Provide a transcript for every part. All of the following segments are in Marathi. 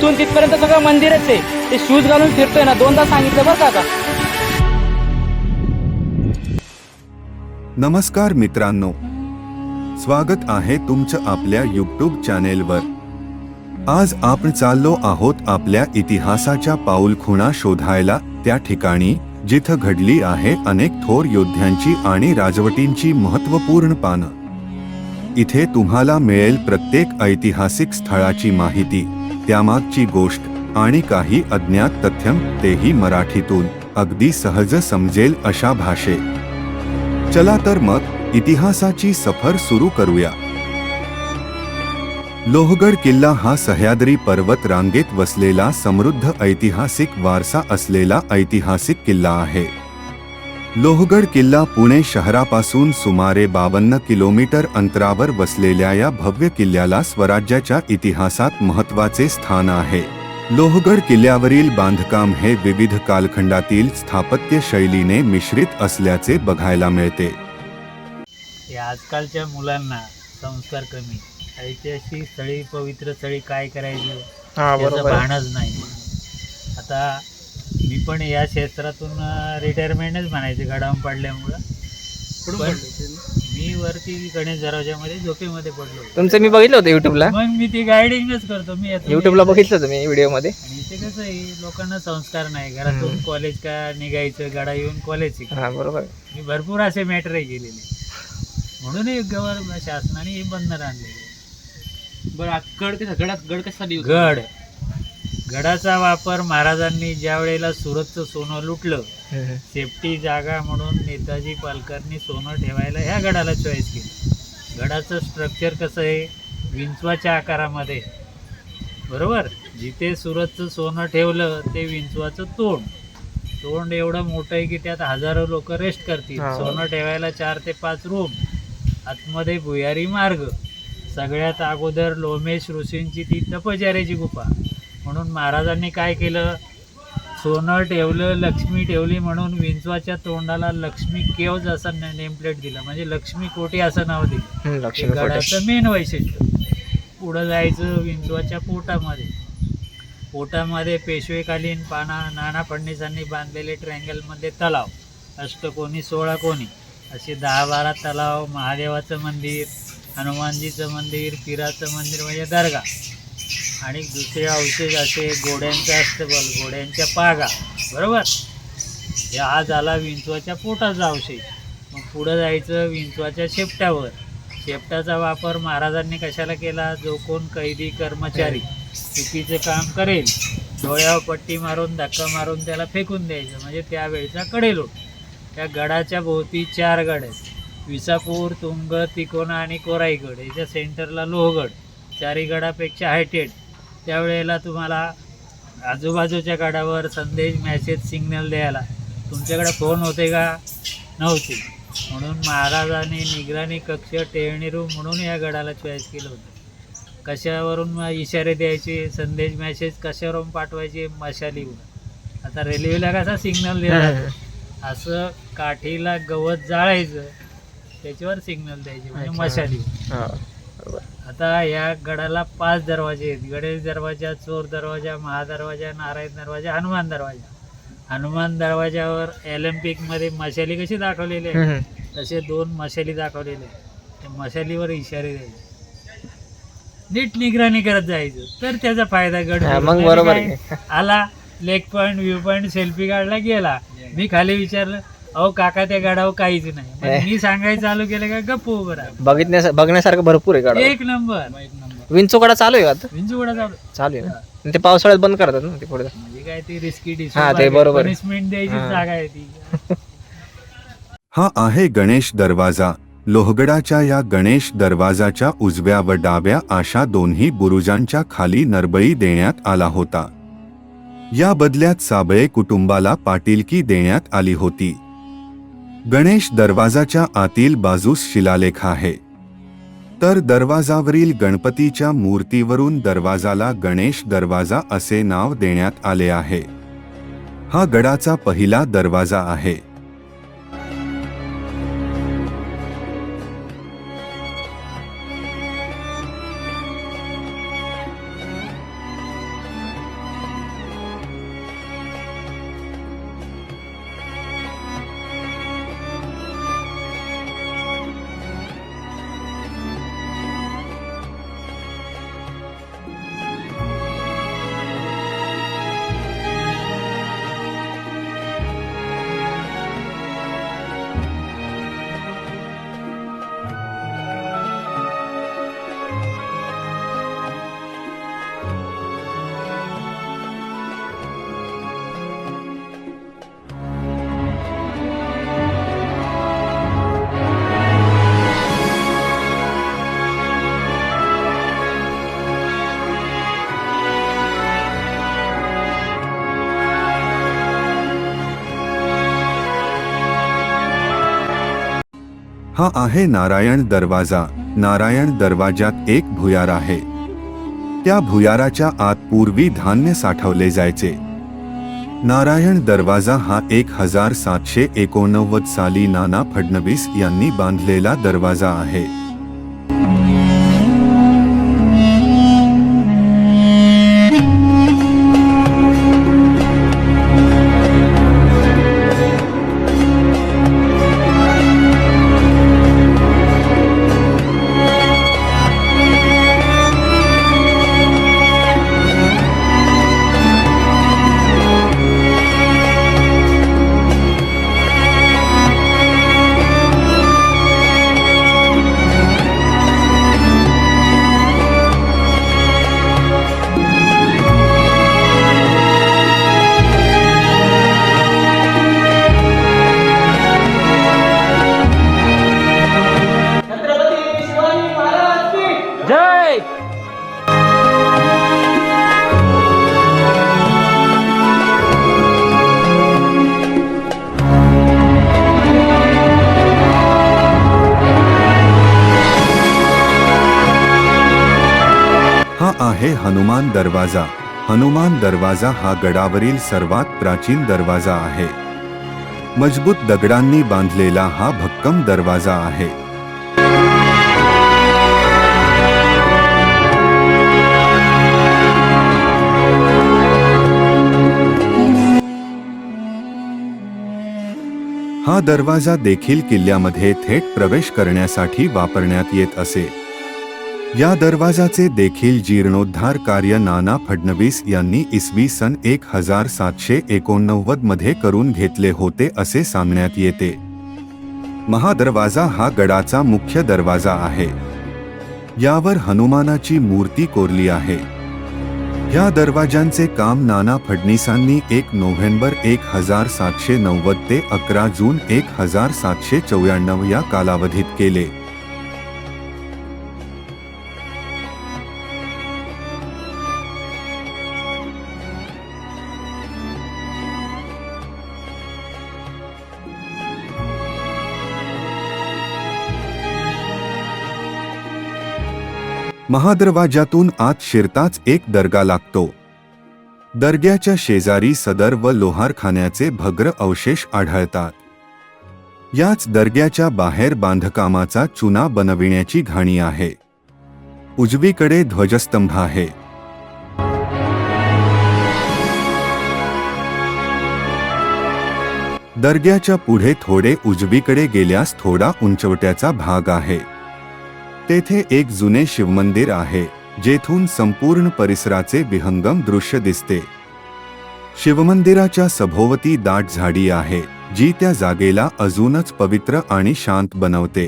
इथून तिथपर्यंत सगळं मंदिरच आहे. ते शूज घालून फिरतोय ना दोनदा सांगितलं बरं का नमस्कार मित्रांनो. स्वागत आहे तुमचं आपल्या युट्यूब चॅनेलवर आज आपण चाललो आहोत आपल्या इतिहासाच्या पाऊलखुणा शोधायला त्या ठिकाणी जिथं घडली आहे अनेक थोर योद्ध्यांची आणि राजवटींची महत्त्वपूर्ण पानं. इथे तुम्हाला मिळेल प्रत्येक ऐतिहासिक स्थळाची माहिती. त्यामागची गोष्ट आणि काही अज्ञात तथ्यम तेही मराठीतून अगदी सहज समजेल अशा भाषेत चला तर मग इतिहासाची सफर सुरू करूया. लोहगड किल्ला हा सह्याद्री पर्वत रांगेत वसलेला समृद्ध ऐतिहासिक वारसा असलेला ऐतिहासिक किल्ला आहे. लोहगड किल्ला पुणे शहरापासून सुमारे बावन्न किलोमीटर अंतरावर वसलेल्या या भव्य किल्ल्याला स्वराज्याच्या इतिहासात महत्त्वाचे स्थान आहे. लोहगड किल्ल्यावरील बांधकाम हे विविध कालखंडातील स्थापत्य शैलीने मिश्रित असल्याचे बघायला मिळते. आजकालच्या मुलांना संस्कार कमी. ऐतिहासिक स्थळी पवित्र स्थळी काय करायचं? हा. भानच नाही. आता मी पण या क्षेत्रातून रिटायरमेंटच म्हणायचे गडावून पडल्यामुळं. पण मी वरती गणेश दरवाजामध्ये झोपेमध्ये पडलो तुमचं मी बघितलं होतं युट्यूबला मग मी ती गायडिंगच करतो. मी युट्यूबला बघितलं होतं मी व्हिडिओमध्ये आणि इथे कसं आहे लोकांना संस्कार नाही. घरातून कॉलेज का निघायचं गडा येऊन कॉलेज बरोबर. मी भरपूर असे मॅटरही केलेले. म्हणून हे गव्हर्न शासनाने हे बंधन आणलेले. बरं गड कसा गडात गड कशासाठी गड. गडाचा वापर महाराजांनी ज्या वेळेला सुरतचं सोनं लुटलं. सेफ्टी जागा म्हणून नेताजी पालकरनी सोनं ठेवायला ह्या गडाला चॉईस केलं. गडाचं स्ट्रक्चर कसं आहे? विंचवाच्या आकारामध्ये. बरोबर? जिथे सुरतचं सोनं ठेवलं ते विंचवाचं तोंड. तोंड एवढं मोठं आहे की त्यात हजारो लोक रेस्ट करतील. सोनं ठेवायला चार ते पाच रूम आतमध्ये भुयारी मार्ग. सगळ्यात अगोदर लोमेश ऋषींची ती तपचार्याची गुफा. म्हणून महाराजांनी काय केलं? सोनं ठेवलं लक्ष्मी ठेवली म्हणून विंचवाच्या तोंडाला लक्ष्मी केवज असं नेमप्लेट दिलं. म्हणजे लक्ष्मी कोटी असं नाव दिलं. गडाचं मेन वैशिष्ट्य. पुढं जायचं विंचवाच्या पोटामध्ये. पोटामध्ये पेशवेकालीन पाना नाना फडणीसांनी बांधलेले ट्रँगलमध्ये तलाव. अष्टकोनी सोळा कोणी. असे दहा बारा तलाव महादेवाचं मंदिर हनुमानजीचं मंदिर पिराचं मंदिर म्हणजे दर्गा. आणि दुसरे अवशेष असे घोड्यांचं अस्तबल घोड्यांच्या पागा बरोबर? हे आज आला विंचवाच्या पोटाचा अवशेष मग पुढं जायचं विंचवाच्या शेपट्यावर शेपटाचा वापर महाराजांनी कशाला केला? जो कोण कैदी कर्मचारी चुकीचं काम करेल डोळ्यावर पट्टी मारून धक्का मारून त्याला फेकून द्यायचं. म्हणजे त्यावेळचा कडेलोट त्या गडाच्या भोवती चार गड आहेत. विसापूर तुंग तिकोना आणि कोराईगड. याच्या सेंटरला लोहगड. चारी गडापेक्षा हायटेड. त्यावेळेला तुम्हाला आजूबाजूच्या गडावर संदेश मॅसेज सिग्नल द्यायला तुमच्याकडे फोन होते का? नव्हते. म्हणून महाराजांनी निगराणी कक्ष टेळणी रूम म्हणून या गडाला चॉईस केलं होतं. कशावरून इशारे द्यायचे? संदेश मॅसेज कशावरून पाठवायचे? मशालीवर आता रेल्वेला कसा सिग्नल द्यायला असं काठीला गवत जाळायचं त्याच्यावर सिग्नल द्यायचे म्हणजे अच्छा. आता या गडाला पाच दरवाजे आहेत गणेश दरवाजा चोर दरवाजा महादरवाजा नारायण दरवाजा हनुमान दरवाजा हनुमान दरवाजावर ऑलिम्पिकमध्ये मशाली कशी दाखवलेली आहे. तसे दोन मशाली दाखवलेले. त्या मशालीवर इशारे द्यायचे नीट निगराणी करत जायचं तर त्याचा फायदा गड. मग बरोबर. आला leg point view point selfie काढला गेला मी खाली विचारलं अहो काका त्या गडावर काहीच नाही. मग मी सांगायचं चालू केलं का गप्प उभं राहा. बघितण्या बघण्यासारखं भरपूर आहे गाडा. एक नंबर. विंचोकडा चालू आहे का आता? विंचूगडा चालू चालू आहे ना? आणि ते पावसाळ्यात बंद करतात ना ते पुढे. म्हणजे काय ती रिस्की डिश हा, ते बरोबर आहे. पनिशमेंट द्यायची हा. जागा आहे ती. हा आहे गणेश दरवाजा. लोहगडाच्या या गणेश दरवाजाच्या उजव्या व डाव्या अशा दोन्ही बुरुजांच्या खाली नरबळी देण्यात आला होता. या बदल्यात साबळे कुटुंबाला पाटीलकी देण्यात आली होती. गणेश दरवाजाच्या आतील बाजूस शिलालेख आहे. तर दरवाजावरील गणपतीच्या मूर्तीवरून दरवाजाला गणेश दरवाजा असे नाव देण्यात आले आहे. हा गडाचा पहिला दरवाजा आहे. हा आहे नारायण दरवाजा. नारायण दरवाजात एक भुयार आहे. त्या भुयाराच्या आत पूर्वी धान्य साठवले जायचे. नारायण दरवाजा हा एक हजार सातशे एकोणनव्वद साली नाना फडणवीस यांनी बांधलेला दरवाजा आहे. आहे हनुमान दरवाजा. हनुमान दरवाजा हा गडावरील सर्वात प्राचीन दरवाजा आहे. मजबूत दगडांनी बांधलेला हा भक्कम दरवाजा आहे. हा दरवाजा देखील किल्ल्यामध्ये थेट प्रवेश करण्यासाठी वापरण्यात येत असे. या दरवाजाचे देखील जीर्णोद्धार कार्य नाना फडणवीस यांनी इसवी सन एक हजार सातशे एकोणनव्वदमध्ये करून घेतले होते असे सांगण्यात येते. महादरवाजा हा गडाचा मुख्य दरवाजा आहे. यावर हनुमानाची मूर्ती कोरली आहे. या दरवाजांचे काम नाना फडणीसांनी एक नोव्हेंबर एक हजार सातशे नव्वद ते अकरा जून एक हजार सातशे चौऱ्याण्णव या कालावधीत केले. महादरवाजातून आत शिरताच एक दर्गा लागतो. दर्ग्याच्या शेजारी सदर व लोहारखान्याचे भग्र अवशेष आढळतात. याच दर्ग्याच्या बाहेर बांधकामाचा चुना बनविण्याची घाणी आहे. उजवीकडे ध्वजस्तंभ आहे. दर्ग्याच्या पुढे थोडे उजवीकडे गेल्यास थोडा उंचवट्याचा भाग आहे. तेथे एक जुने शिवमंदिर आहे जेथून संपूर्ण परिसराचे विहंगम दृश्य दिसते. शिवमंदिराच्या सभोवती दाट झाडी आहे जी त्या जागेला अजूनच पवित्र आणि शांत बनवते.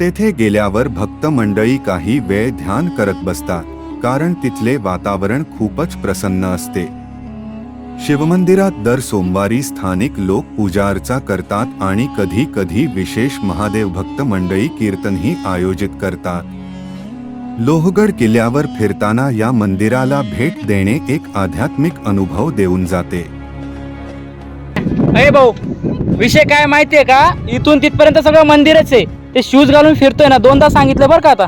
तेथे गेल्यावर भक्त मंडळी काही वेळ ध्यान करत बसतात कारण तिथले वातावरण खूपच प्रसन्न असते. शिवमंदिरात दर सोमवारी स्थानिक लोक पूजा अर्चा करतात आणि कधी कधी विशेष महादेव भक्त मंडळी कीर्तनही आयोजित करतात. लोहगड किल्ल्यावर फिरताना या मंदिराला भेट देणे एक आध्यात्मिक अनुभव देऊन जाते. अरे भाऊ विषय काय माहितीये का? इथून तिथपर्यंत सगळं मंदिरच आहे. ते शूज घालून फिरतोय ना दोनदा सांगितलं बरं का आता?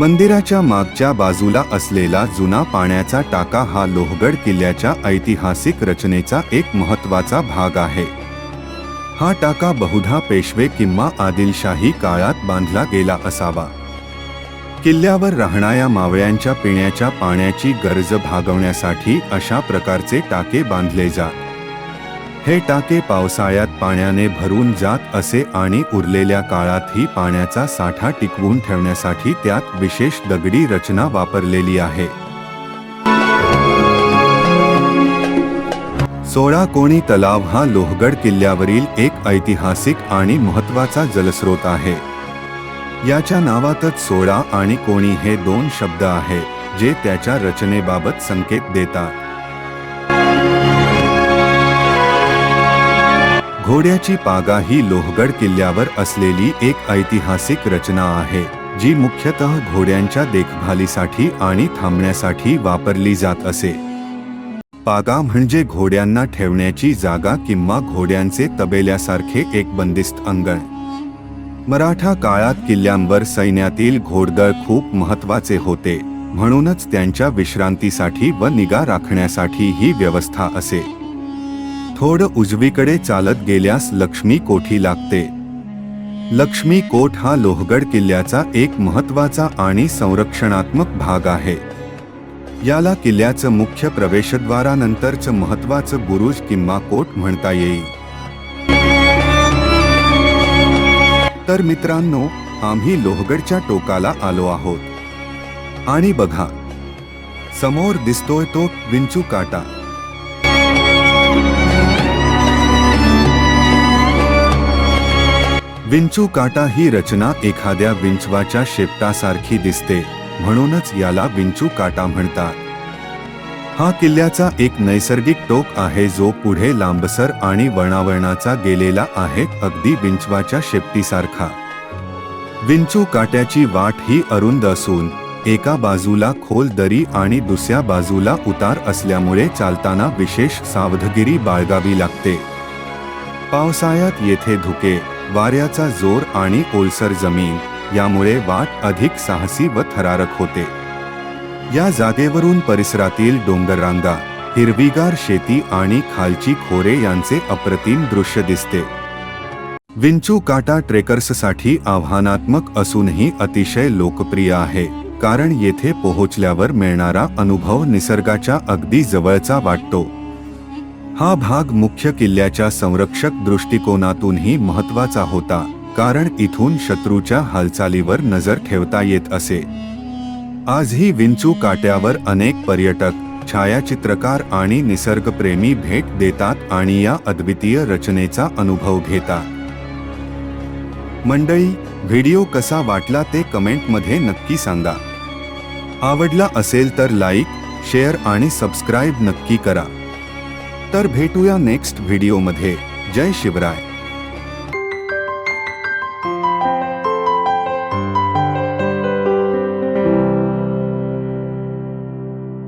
मंदिराच्या मागच्या बाजूला असलेला जुना पाण्याचा टाका हा लोहगड किल्ल्याच्या ऐतिहासिक रचनेचा एक महत्त्वाचा भाग आहे. हा टाका बहुधा पेशवे किंवा आदिलशाही काळात बांधला गेला असावा. किल्ल्यावर राहणाऱ्या मावळ्यांच्या पिण्याच्या पाण्याची गरज भागवण्यासाठी अशा प्रकारचे टाके बांधले जात. हे टाके पावसाळ्यात पाण्याने भरून जात असे आणि उरलेल्या काळातही पाण्याचा साठा टिकवून ठेवण्यासाठी त्यात विशेष दगडी रचना वापरलेली आहे. सोळा कोणी तलाव हा लोहगड किल्ल्यावरील एक ऐतिहासिक आणि महत्त्वाचा जलस्रोत आहे. याच्या नावातच सोळा आणि कोणी हे दोन शब्द आहेत जे त्याच्या रचनेबाबत संकेत देतात. घोड्याची पागा ही लोहगड किल्ल्यावर असलेली एक ऐतिहासिक रचना आहे जी मुख्यतः घोड्यांच्या देखभालीसाठी आणि थांबण्यासाठी वापरली जात असे. पागा म्हणजे घोड्यांना ठेवण्याची जागा किंवा घोड्यांचे तबेल्यासारखे एक बंदिस्त अंगण. मराठा काळात किल्ल्यांवर सैन्यातील घोडदळ खूप महत्त्वाचे होते म्हणूनच त्यांच्या विश्रांतीसाठी व निगा राखण्यासाठी ही व्यवस्था असे. थोडं उजवीकडे चालत गेल्यास लक्ष्मी कोठी लागते. लक्ष्मी कोट हा लोहगड किल्ल्याचा एक महत्त्वाचा आणि संरक्षणात्मक भाग आहे. याला किल्ल्याचं मुख्य प्रवेशद्वारानंतरचं महत्वाचं बुरुज किंवा कोट म्हणता येईल. तर मित्रांनो आम्ही लोहगडच्या टोकाला आलो आहोत. आणि बघा समोर दिसतोय तो विंचू काटा. विंचू काटा ही रचना एखाद्या विंचवाच्या शेपटासारखी दिसते म्हणूनच याला विंचू काटा म्हणतात. हा किल्ल्याचा एक नैसर्गिक टोक आहे जो पुढे लांबसर आणि वळणावळणाचा गेलेला आहे अगदी विंचवाच्या शेपटीसारखा. विंचू काट्याची वाट ही अरुंद असून एका बाजूला खोल दरी आणि दुसऱ्या बाजूला उतार असल्यामुळे चालताना विशेष सावधगिरी बाळगावी लागते. पावसाळ्यात येथे धुके वाऱ्याचा जोर आणि ओलसर जमीन यामुळे वाट अधिक साहसी व थरारक होते. या जागेवरून परिसरातील डोंगररांगा हिरवीगार शेती आणि खालची खोरे यांचे अप्रतिम दृश्य दिसते. विंचू काटा ट्रेकर्ससाठी आव्हानात्मक असूनही अतिशय लोकप्रिय आहे कारण येथे पोहोचल्यावर मिळणारा अनुभव निसर्गाच्या अगदी जवळचा वाटतो. हा भाग मुख्य किल्ल्याच्या संरक्षक दृष्टिकोनातूनही महत्त्वाचा होता कारण इथून शत्रूच्या हालचालीवर नजर ठेवता येत असे. आजही विंचू काट्यावर अनेक पर्यटक छायाचित्रकार आणि निसर्गप्रेमी भेट देतात आणि या अद्वितीय रचनेचा अनुभव घेतात. मंडळी व्हिडिओ कसा वाटला ते कमेंटमध्ये नक्की सांगा. आवडला असेल तर लाईक शेअर आणि सबस्क्राईब नक्की करा. तर भेटूया नेक्स्ट व्हिडिओमध्ये जय शिवराय.